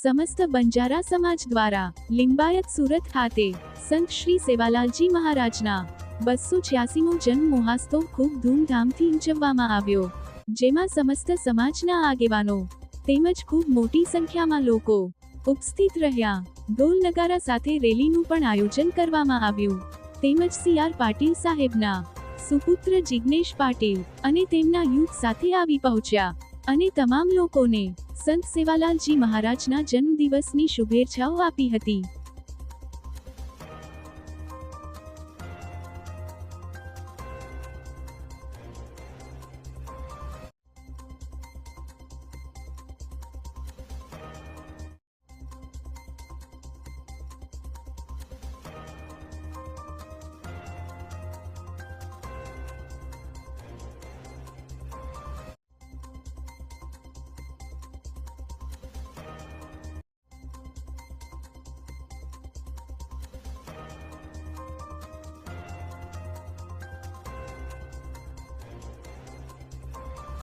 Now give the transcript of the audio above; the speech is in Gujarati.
સમસ્ત બંજારા સમાજ દ્વારા લિંબાયત સુરત ખાતે સંત શ્રી સેવાલાલજી મહારાજના બસો છ્યાસીમો જન્મ મહોત્સવ ખૂબ ધૂમધામથી ઉજવવામાં આવ્યો, જેમાં સમસ્ત સમાજના આગેવાનો તેમજ ખૂબ મોટી સંખ્યામાં લોકો ઉપસ્થિત રહ્યા. ઢોલ નગારા સાથે રેલીનું પણ આયોજન કરવામાં આવ્યું. તેમજ સી. આર. પાટીલ સાહેબના સુપુત્ર જિગ્નેશ પાટીલ અને તેમના યુથ સાથે આવી પહોંચ્યા. અને તમામ લોકોને સંત સેવાલાલજી મહારાજના જન્મદિવસની શુભેચ્છાઓ આપી હતી.